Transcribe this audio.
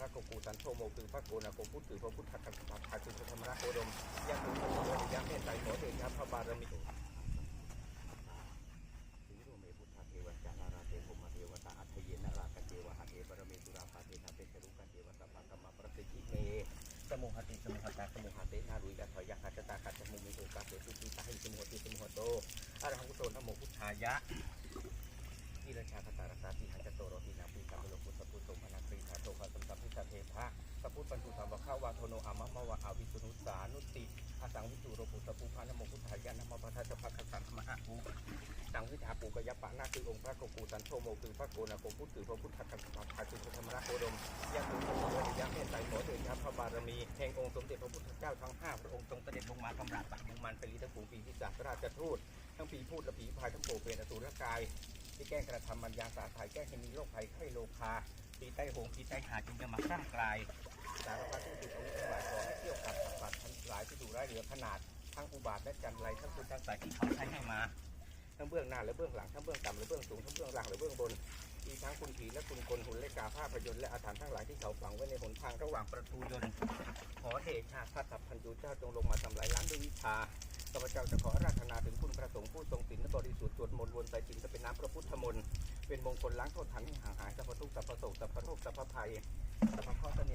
พระโกกูสันโธโมคือพระโกนาโกพุทธือพระพุทธกัสสปะทาคือพระธรรมราโคดมยังคือพระพุทธยังเมตไตรขอเดชะพระบารมีสีโรเมพุทธเทวจาราราเทพมเทวตาอัทเยนาราคเทวหะเทบารมีสุราภาเทนาเปชรุกันเทวตาปะกรรมประสิทธิเมสมุหติสมุหตาสมุหเตนารุยกัถอยกัจจตากัจจมุมิโอกาเสสุติตาหิสมุหติสมุหโตอะระหังกุโตนะโมพุทธายะอิรชาคตารสาติหันจโตโรตินาปีสัมะสัพพุปันตุสัมวะข้าวาโทโนอามะมะวะอาวิสุนุสานุติอาสังวิจุโรปุสปุพานะโมพุทธายะนะมพัทธะสัพพะคัสสังมหะภูสังวิชาปูกยปะนาคือองค์พระโกกูสันโธโมคือพระโกนาโกพุทธคือพระพุทธกัสสปะทาคือพระธรรมราโคดมยังคือพระพุทธยังเมตไตรขอเดชะพระบารมีแห่งองค์สมเด็จพระพุทธเจ้าทั้งห้าพระองค์ทรงเสด็จลงมากำราบตักมุมันไปลีทั้งฝูงปีพิศาจราชทูตทั้งปีพูดและผีพายทั้งโปเป็นอสุรกายที่แกล้งกระทำมันยาสาถ่ายแกล้งให้มีโรคภัยไข้โลคาปีใต้หงปีใต้หาจึงจะมาสร้างกลายาระพัดที่ติดอาวุธทั้งหลายขอให้เที่ยวกับสัตว์ทั้งหลายที่ดูได้เหลือขนาดทั้งอุบาทและจันไรทั้งคุณทั้งสายที่เขาใช้ให้มาทั้งเบื้องหน้าและเบื้องหลังทั้งเบื้องต่ำและเบื้องสูงทั้งเบื้องล่างและเบื้องบนอีทั้งคุณผีและคุณคนหุ่นและกาภาพยนต์และอาถรรพ์ทั้งหลายที่เขาฝังไว้ในหนทางระหว่างประตูยนต์ขอเดชาติะสัพพัญญูเจ้าจงลงมาทำลายล้างด้วยวิชาข้าพเจ้าจะขอราธนาถึงคุณพระสงฆ์ผู้ทรงศีลและบริสุทธิ์สวดมนวนไปจินจะเป็นน้ำพระพุทธมนต์เป็นมงคลล้างโทษทันห่างหายสัพพทุกสัพพโศกสัรพภัยสัพพข้อเสน่